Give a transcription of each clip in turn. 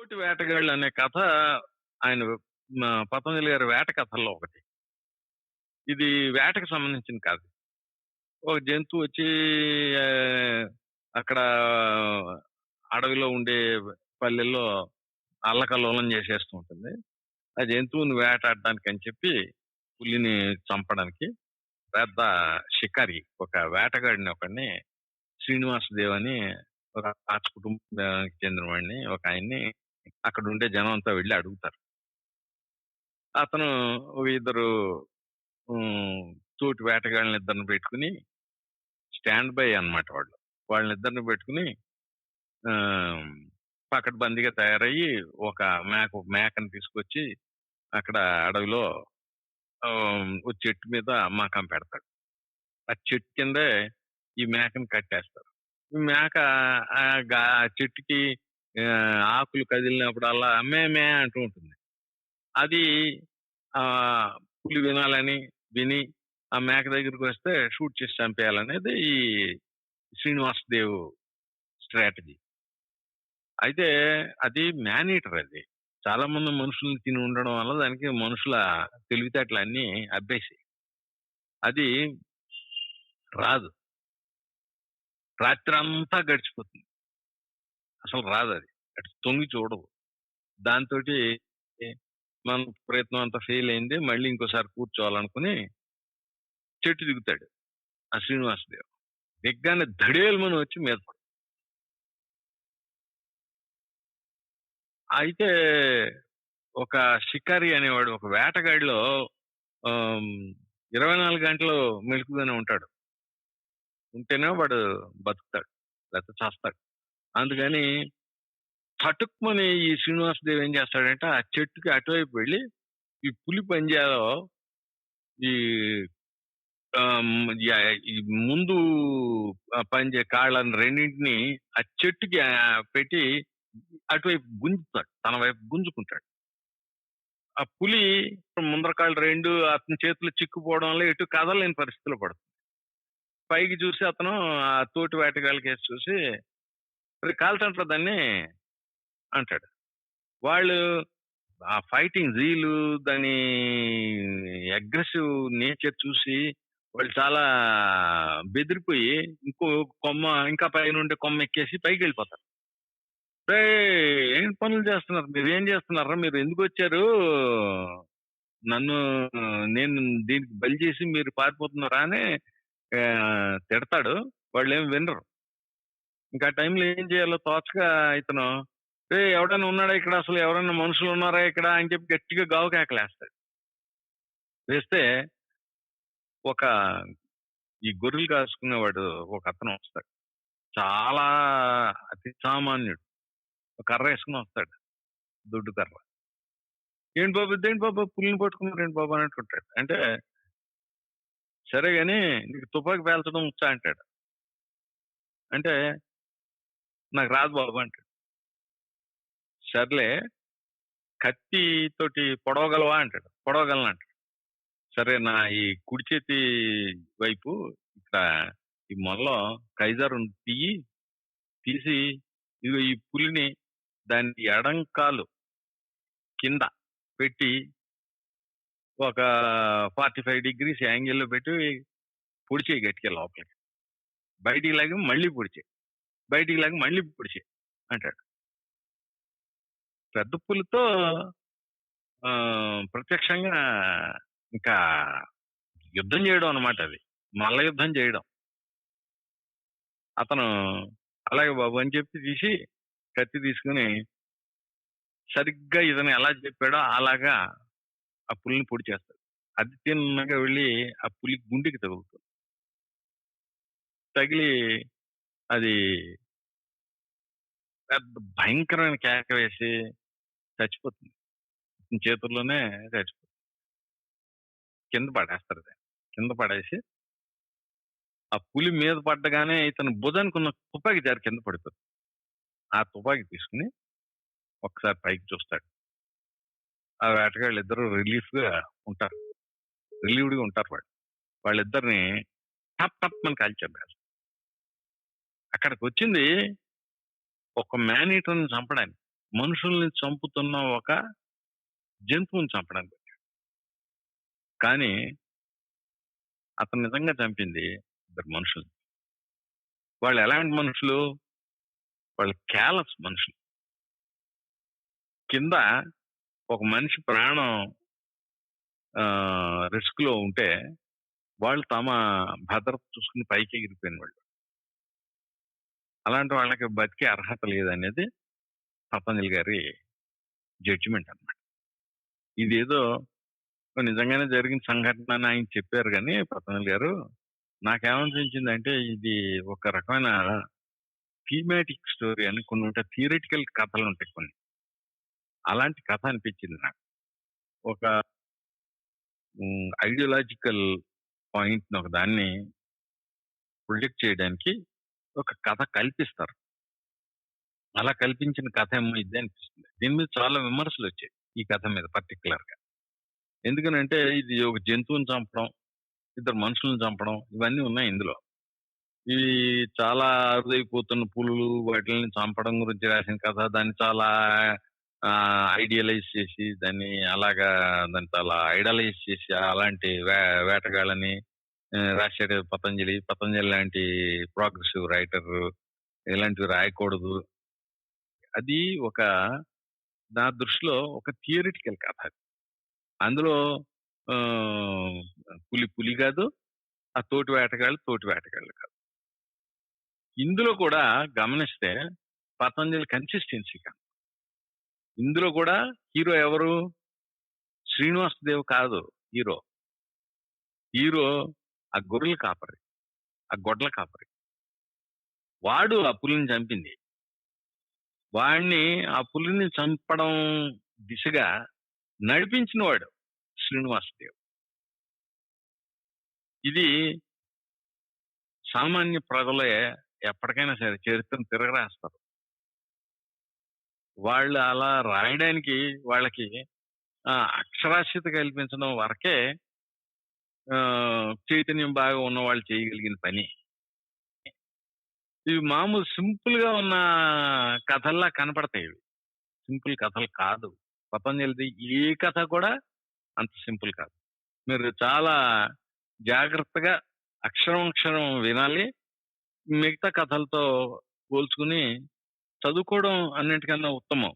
కోటి వేటగాళ్ళు అనే కథ ఆయన పతంజలి గారి వేట కథల్లో ఒకటి. ఇది వేటకు సంబంధించిన కథ. ఒక జంతువు వచ్చి అక్కడ అడవిలో ఉండే పల్లెల్లో అల్లకల్లోలం చేసేస్తూ ఉంటుంది. ఆ జంతువుని వేటాడడానికి అని చెప్పి పులిని చంపడానికి పెద్ద షికారి ఒక వేటగాడిని ఒకడిని శ్రీనివాసదేవ్ అని ఒక రాజ కుటుంబానికి చెందిన వాడిని ఒక ఆయన్ని అక్కడ ఉండే జనం అంతా వెళ్ళి అడుగుతారు. అతను ఇద్దరు తోటి వేటగాళ్ళని ఇద్దరిని పెట్టుకుని స్టాండ్ బై అన్నమాట వాళ్ళు. వాళ్ళని ఇద్దరిని పెట్టుకుని ఆ, పకడ్బందీగా తయారయ్యి ఒక మేక మేకను తీసుకొచ్చి అక్కడ అడవిలో ఒక చెట్టు మీద మకం పెడతాడు. ఆ చెట్టు కిందే ఈ మేకను కట్టేస్తారు. ఈ మేక ఆ చెట్టుకి ఆకులు కదిలినప్పుడల్లా మే మే అంటూ ఉంటుంది. అది ఆ పులి వినాలని విని ఆ మేక దగ్గరికి వస్తే షూట్ చేసి చంపేయాలనేది ఈ శ్రీనివాస్ దేవ్ స్ట్రాటజీ. అయితే అది మ్యానీటర్ అది. చాలా మంది మనుషుల్ని తిని ఉండడం వల్ల దానికి మనుషుల తెలివితేటలు అన్ని అబ్బేసి. అది రాదు. రాత్రి అంతా గడిచిపోతుంది. అసలు రాదు అది అటు తొంగి చూడదు. దాంతో మన ప్రయత్నం అంతా ఫెయిల్ అయింది. మళ్ళీ ఇంకోసారి కూర్చోవాలనుకుని చెట్టు దిగుతాడు ఆ శ్రీనివాసదేవ్. దిగ్గానే దడేల్మని వచ్చి మీద పడతాడు. అయితే ఒక షికారి అనేవాడు ఒక వేటగాడిలో ఇరవై నాలుగు గంటలు మెలుకుగానే ఉంటాడు. ఉంటేనే వాడు బతుకుతాడు లేకపోతే చేస్తాడు. అందుకని చటుక్కుమని ఈ శ్రీనివాసదేవ్ ఏం చేస్తాడంటే ఆ చెట్టుకి అటువైపు వెళ్ళి ఈ పులి పంజాలో ఈ ముందు పంజే కాళ్ళని రెండింటిని ఆ చెట్టుకి పెట్టి అటువైపు గుంజుతాడు. తన వైపు గుంజుకుంటాడు. ఆ పులి ముందర కాళ్ళు రెండు అతని చేతులు చిక్కుపోవడం వల్ల ఎటు కదలలేని పరిస్థితిలో పడుతుంది. పైకి చూసి అతను ఆ తోటి వేటగాళ్ళకి వేసి చూసి "మరి కాల్చంటారు దాన్ని అంటాడు. వాళ్ళు ఆ ఫైటింగ్ జీలు దాని అగ్రెసివ్ నేచర్ చూసి వాళ్ళు చాలా బెదిరిపోయి ఇంకో కొమ్మ ఇంకా పైన ఉండే కొమ్మ ఎక్కేసి పైకి వెళ్ళిపోతారు. ఏం పనులు చేస్తున్నారు? మీరు ఏం చేస్తున్నారా? మీరు ఎందుకు వచ్చారు? నన్ను నేను దీనికి బలి చేసి మీరు పారిపోతున్నారా అని తిడతాడు. వాళ్ళు ఏం వినరు. ఇంకా టైంలో ఏం చేయాలో తోచగా ఇతను రే ఎవడైనా ఉన్నాడా ఇక్కడ? అసలు ఎవరైనా మనుషులు ఉన్నారా ఇక్కడ? అని చెప్పి గట్టిగా గావు కేకలేస్తాడు. వేస్తే ఒక ఈ గొర్రెలు కాసుకునేవాడు ఒక అతను వస్తాడు. చాలా అతి సామాన్యుడు. కర్ర వేసుకుని వస్తాడు. దుడ్డు కర్ర. ఏంటి బాబు? ఇదేంటి బాబు? పుల్లిని పట్టుకున్నారు ఏంటి బాబు? అని అంటుంటాడు అంటే సరే కానీ నీకు తుపాకి పేల్చడం వచ్చా? అంటాడు. అంటే నాకు రాదు బాబు అంటాడు. సర్లే కత్తి తోటి పొడవగలవా అంటాడు. పొడవగలను అంటాడు. సరే నా ఈ కుడి చేతి వైపు ఇక్కడ ఈ మొల్లో కైజారు తీయి తీసి ఇదిగో ఈ పులిని దాని ఎడంకాలు కింద పెట్టి ఒక ఫార్టీ ఫైవ్ డిగ్రీస్ యాంగిల్లో పెట్టి పొడిచేయి గట్టిగా లోపలికి. బయటికి లాగి మళ్ళీ పొడిచేయి బయటికి లాగా మళ్ళీ పొడిచేయి అంటాడు. పెద్ద పులితో ఆ, ప్రత్యక్షంగా ఇంకా యుద్ధం చేయడం అనమాట అది. మల్ల యుద్ధం చేయడం. అతను అలాగే బాబు అని చెప్పి తీసి కత్తి తీసుకుని సరిగ్గా ఇతను ఎలా చెప్పాడో అలాగా ఆ పులిని పొడి చేస్తాడు. అది తిన్నగా వెళ్ళి ఆ పులి గుండెకి తగులుతుంది. తగిలి అది పెద్ద భయంకరమైన కేక వేసి చచ్చిపోతుంది. చేతుల్లోనే చచ్చిపోతుంది కింద పడేస్తారు దాన్ని. కింద పడేసి ఆ పులి మీద పడ్డగానే ఇతను భుజానికి ఉన్న తుపాకి జారి కింద పడిపోతుంది. ఆ తుపాకి తీసుకుని ఒకసారి పైకి చూస్తాడు. ఆ వేటగాళ్ళు ఇద్దరు రిలీఫ్గా ఉంటారు. రిలీవ్డ్గా ఉంటారు వాళ్ళు. వాళ్ళిద్దరిని టప్ టప్ అని కాల్చేస్తారు అక్కడికి వచ్చింది ఒక మ్యాన్ చంపడానికి. మనుషుల్ని చంపుతున్న ఒక జంతువుని చంపడానికి కానీ అతను నిజంగా చంపింది ఇద్దరు మనుషులు వాళ్ళు ఎలాంటి మనుషులు? వాళ్ళు క్యాలస్ మనుషులు. కింద ఒక మనిషి ప్రాణం రిస్క్లో ఉంటే వాళ్ళు తమ భద్రత చూసుకుని పైకి ఎగిరిపోయిన వాళ్ళు. అలాంటి వాళ్ళకి బతికే అర్హత లేదనేది పతంజలి గారి జడ్జిమెంట్ అన్నమాట. ఇదేదో నిజంగానే జరిగిన సంఘటన అని ఆయన చెప్పారు కానీ పతంజలి గారు నాకేమనిపించిందంటే ఇది ఒక రకమైన థీమాటిక్ స్టోరీ అని కొన్ని ఉంటాయి థియరిటికల్ కథలు ఉంటాయి కొన్ని. అలాంటి కథ అనిపించింది నాకు. ఒక ఐడియాలజికల్ పాయింట్ ఒక దాన్ని ప్రొజెక్ట్ చేయడానికి ఒక కథ కల్పిస్తారు. అలా కల్పించిన కథ ఏమో ఇది అనిపిస్తుంది. దీని మీద చాలా విమర్శలు వచ్చాయి ఈ కథ మీద పర్టికులర్గా ఎందుకనంటే ఇది ఒక జంతువుని చంపడం ఇద్దరు మనుషులను చంపడం ఇవన్నీ ఉన్నాయి ఇందులో. ఇవి చాలా అరుదైపోతున్న పులులు వాటిని చంపడం గురించి రాసిన కథ దాన్ని చాలా ఐడియలైజ్ చేసి దాన్ని అలాగా దాన్ని చాలా ఐడలైజ్ చేసి అలాంటి వే వేటగాళ్ళని రాశాడు పతంజలి. పతంజలి లాంటి ప్రోగ్రెసివ్ రైటర్ ఇలాంటివి రాయకూడదు. అది ఒక నా దృష్టిలో ఒక థియరిటికల్ కథ అందులో పులి పులి కాదు ఆ తోటి వేటగాళ్ళు తోటి వేటగాళ్ళు కాదు. ఇందులో కూడా గమనిస్తే పతంజలి కన్సిస్టెన్సీ కాదు ఇందులో కూడా హీరో ఎవరు? శ్రీనివాస్ దేవ్ కాదు హీరో. హీరో ఆ గొర్రెల కాపరి ఆ గొడ్ల కాపరి. వాడు ఆ పులిని చంపింది. వాడిని ఆ పులిని చంపడం దిశగా నడిపించిన వాడు శ్రీనివాసదేవ్. ఇది సామాన్య ప్రజలే ఎప్పటికైనా సరే చరిత్రను తిరగరాస్తారు. వాళ్ళు అలా రాయడానికి వాళ్ళకి ఆ, అక్షరాస్యత కల్పించడం వరకే చైతన్యం బాగా ఉన్న వాళ్ళు చేయగలిగిన పని. ఇవి మామూలు సింపుల్గా ఉన్న కథల్లా కనపడతాయి ఇవి. సింపుల్ కథలు కాదు. పతంజలిది ఏ కథ కూడా అంత సింపుల్ కాదు. మీరు చాలా జాగ్రత్తగా అక్షరం అక్షరం వినాలి. మిగతా కథలతో పోల్చుకుని చదువుకోవడం అన్నింటికన్నా ఉత్తమం.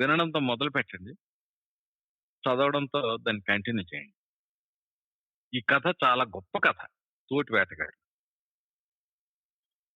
వినడంతో మొదలు పెట్టండి చదవడంతో దాన్ని కంటిన్యూ చేయండి. ఈ కథ చాలా గొప్ప కథ. తోటి వేటగాడు.